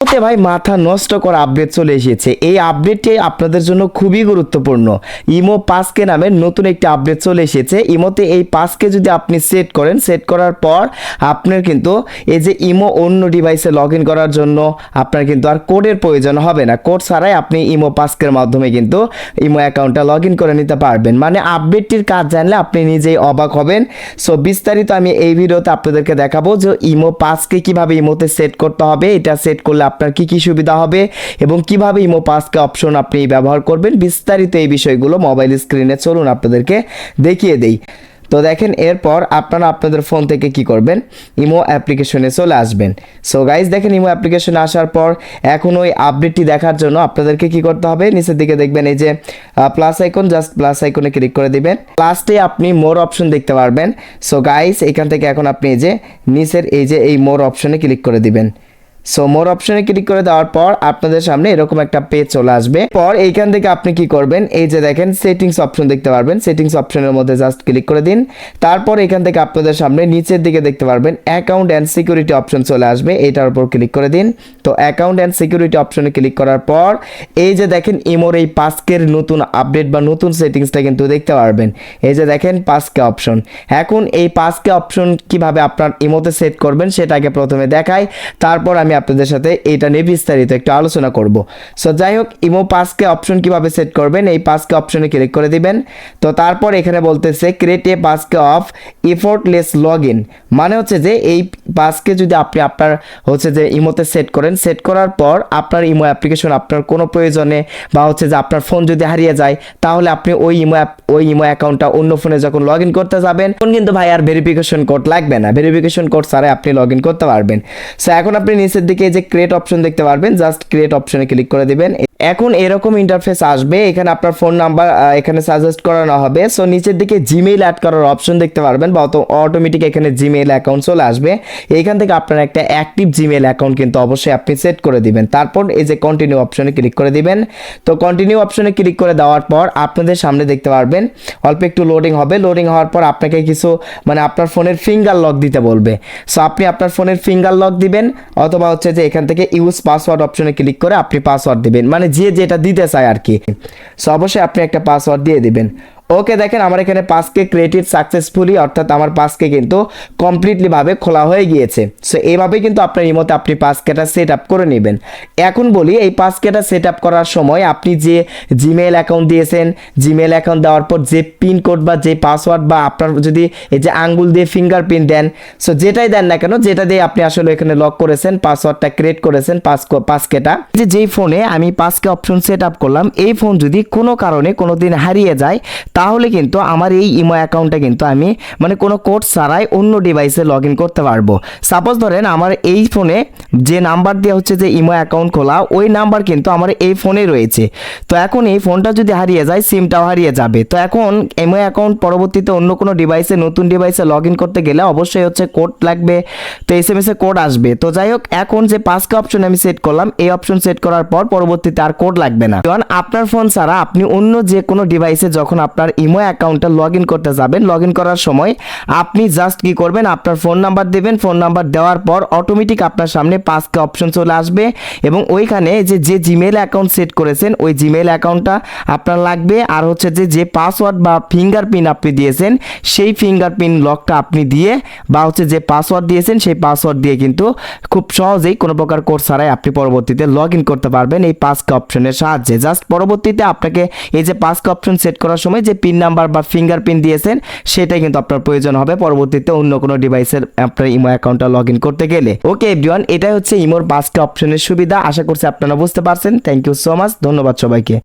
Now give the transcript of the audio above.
ওতে ভাই মাথা নষ্ট করা আপডেট চলে এসেছে। এই আপডেটটি আপনাদের জন্য খুবই গুরুত্বপূর্ণ। ইমো পাসকে নামের নতুন একটি আপডেট চলে এসেছে। ইমোতে এই পাসকে যদি আপনি সেট করেন সেট করার পর আপনার কিন্তু এই যে ইমো অন্য ডিভাইসে লগ করার জন্য আপনার কিন্তু আর কোডের প্রয়োজন হবে না। কোড ছাড়াই আপনি ইমো পাসকের মাধ্যমে কিন্তু ইমো অ্যাকাউন্টটা লগ করে নিতে পারবেন। মানে আপডেটটির কাজ জানলে আপনি নিজেই অবাক হবেন। সো বিস্তারিত আমি এই ভিডিওতে আপনাদেরকে দেখাবো যে ইমো পাসকে কীভাবে ইমোতে সেট করতে হবে। এটা সেট করলে আপনার কি কি সুবিধা হবে এবং কীভাবে ইমো পাসকে অপশন আপনি ব্যবহার করবেন, বিস্তারিত এই বিষয়গুলো মোবাইল স্ক্রিনে চলুন আপনাদেরকে দেখিয়ে দেই। তো দেখেন, এরপর আপনারা আপনাদের ফোন থেকে কি করবেন? ইমো অ্যাপ্লিকেশনে চলে আসবেন। সো গাইজ দেখেন ইমো অ্যাপ্লিকেশনে আসার পর এখন ওই আপডেটটি দেখার জন্য আপনাদেরকে কি করতে হবে? নিচের দিকে দেখবেন এই যে প্লাস আইকন জাস্ট প্লাস আইকনে ক্লিক করে দিবেন। লাস্টে আপনি মোর অপশন দেখতে পারবেন। সো গাইজ এখান থেকে এখন আপনি এই যে, নিচের এই যে, এই মোর অপশনে ক্লিক করে দিবেন। সো মোর অপশনে ক্লিক করে দেওয়ার পর আপনাদের সামনে এরকম একটা পেজ চলে আসবে। পর এইখান থেকে আপনি কি করবেন? এই যে দেখেন সেটিংস অপশন দেখতে পারবেন। সেটিংস অপশনের মধ্যে জাস্ট ক্লিক করে দিন। তারপর এখান থেকে আপনাদের সামনে নিচের দিকে দেখতে পারবেন অ্যাকাউন্ট অ্যান্ড সিকিউরিটি অপশন চলে আসবে। এটার উপর ক্লিক করে দিন। তো অ্যাকাউন্ট অ্যান্ড সিকিউরিটি অপশনে ক্লিক করার পর এই যে দেখেন, ইমোর এই পাস্কের নতুন আপডেট বা নতুন সেটিংসটা কিন্তু দেখতে পারবেন। এই যে দেখেন পাসকে অপশন এখন এই পাসকে অপশন কীভাবে আপনার ইমোতে সেট করবেন সেটাকে প্রথমে দেখাই। তারপর আমি আপনাদের সাথে এটা নিয়ে বিস্তারিত একটু আলোচনা করব। সো যাই হোক, ইমো পাসকে অপশন কীভাবে সেট করবেন, এই পাসকে অপশনে ক্লিক করে দিবেন। তো তারপর এখানে বলতেছে create a passkey of effortless log in মানে হচ্ছে যে এই পাসকে যদি আপনি আপনার হচ্ছে যে ইমোতে সেট করেন সেট করার পর আপনার ইমো অ্যাপ্লিকেশন আপনার কোনো প্রয়োজনে বা হচ্ছে যে আপনার ফোন যদি হারিয়ে যায়, তাহলে আপনি ওই ইমো অ্যাপ ওই ইমো অ্যাকাউন্টটা অন্য ফোনে যখন লগ ইন করতে যাবেন, তখন কিন্তু ভাই আর ভেরিফিকেশন কোড লাগবে না। ভেরিফিকেশন কোড ছাড়াই আপনি লগ ইন করতে পারবেন। সো এখন আপনি নিচের দিকে যে ক্রিয়েট অপশন দেখতে পারবেন জাস্ট ক্রিয়েট অপশনে ক্লিক করে দিবেন। এখন এরকম ইন্টারফেস আসবে, এখানে আপনার ফোন নাম্বার এখানে সাজেস্ট করানো হবে। সো নিচের দিকে জিমেইল অ্যাড করার অপশন দেখতে পারবেন, বা অটোমেটিক এখানে জিমেইল অ্যাকাউন্ট চলে আসবে। এখান থেকে আপনার একটা অ্যাক্টিভ জিমেইল অ্যাকাউন্ট কিন্তু অবশ্যই আপনি সেট করে দিবেন। তারপর এই যে কন্টিনিউ অপশনে ক্লিক করে দিবেন। তো কন্টিনিউ অপশনে ক্লিক করে দেওয়ার পর আপনাদের সামনে দেখতে পারবেন, অল্প একটু লোডিং হবে। লোডিং হওয়ার পর আপনাকে কিছু মানে আপনার ফোনের ফিঙ্গার লক দিতে বলবে। সো আপনি আপনার ফোনের ফিঙ্গার লক দিবেন, অথবা হচ্ছে যে এখান থেকে ইউজ পাসওয়ার্ড অপশনে ক্লিক করে আপনি পাসওয়ার্ড দিবেন। মানে যে যেটা দিতে চায় আর কি। সো অবশ্যই আপনি একটা পাসওয়ার্ড দিয়ে দিবেন। ওকে দেখেন, আমার এখানে পাসকে ক্রিয়েটেড সাকসেসফুলি অর্থাৎ আমার পাসকে কিন্তু কমপ্লিটলি ভাবে খোলা হয়ে গিয়েছে। সো এইভাবে কিন্তু আপনার এই ইমোতে আপনি পাসকেটা সেট আপ করে নেবেন। এখন বলি, এই পাসকেটা সেট আপ করার সময় আপনি যে জিমেল অ্যাকাউন্ট দিয়েছেন জিমেল অ্যাকাউন্ট দেওয়ার পর যে পিন কোড বা যে পাসওয়ার্ড বা আপনার যদি এই যে আঙ্গুল দিয়ে ফিঙ্গার প্রিন্ট দেন সো যেটাই দেন না কেন, যেটা দিয়ে আপনি আসলে এখানে লক করেছেন পাসওয়ার্ডটা ক্রিয়েট করেছেন পাস পাসকেটা যে যেই ফোনে আমি পাসকে অপশন সেট আপ করলাম, এই ফোন যদি কোনো কারণে কোনো দিন হারিয়ে যায় তাহলে কিন্তু আমার এই ইমো অ্যাকাউন্টটা কিন্তু আমি মানে কোনো কোড ছাড়াই অন্য ডিভাইসে লগ ইন করতে পারব। সাপোজ ধরেন আমার এই ফোনে যে নাম্বার দেওয়া হচ্ছে যে ইমো অ্যাকাউন্ট খোলা, ওই নাম্বার কিন্তু আমার এই ফোনে রয়েছে। তো এখন এই ফোনটা যদি হারিয়ে যায় সিমটাও হারিয়ে যাবে। তো এখন ইমো অ্যাকাউন্ট পরবর্তীতে অন্য কোনো ডিভাইসে নতুন ডিভাইসে লগ ইন করতে গেলে অবশ্যই হচ্ছে কোড লাগবে। তো এস এম এস কোড আসবে। তো যাই হোক, এখন যে পাঁচটা অপশন আমি সেট করলাম, এই অপশন সেট করার পর পরবর্তীতে আর কোড লাগবে না। কারণ আপনার ফোন ছাড়া আপনি অন্য যে কোনো ডিভাইসে যখন আপনার ইমো অ্যাকাউন্টটা লগ ইন করতে যাবেন। লগ ইন করার সময় আপনি জাস্ট কি করবেন, আপনার ফোন নাম্বার দেবেন। ফোন নাম্বার দেওয়ার পর অটোমেটিক আপনার সামনে পাঁচটা অপশন চলে আসবে এবং ওইখানে যে যে জিমেল অ্যাকাউন্ট সেট করেছেন, ওই জিমেল অ্যাকাউন্টটা আপনার লাগবে। আর হচ্ছে যে যে পাসওয়ার্ড বা ফিঙ্গারপ্রিন্ট আপনি দিয়েছেন, সেই ফিঙ্গারপ্রিন্ট লকটা আপনি দিয়ে বা হচ্ছে যে পাসওয়ার্ড দিয়েছেন, সেই পাসওয়ার্ড দিয়ে কিন্তু খুব সহজেই কোনো প্রকার কোড ছাড়াই আপনি পরবর্তীতে লগ ইন করতে পারবেন এই পাঁচটা অপশনের সাহায্যে। জাস্ট পরবর্তীতে আপনাকে এই যে পাঁচটা অপশন সেট করার সময় যে পিন নাম্বার বা ফিঙ্গারপ্রিন্ট দিয়েছেন, সেটাই কিন্তু আপনার প্রয়োজন হবে। পরবর্তীতে অন্য কোনো ডিভাইসের আপনার ইমো অ্যাকাউন্টটা লগ করতে গেলে। ওকে এভরিওয়ান এটাই হচ্ছে ইমোর পাঁচটা অপশনের সুবিধা। আশা করছি আপনারা বুঝতে পারছেন। থ্যাংক ইউ সো মাচ ধন্যবাদ সবাইকে।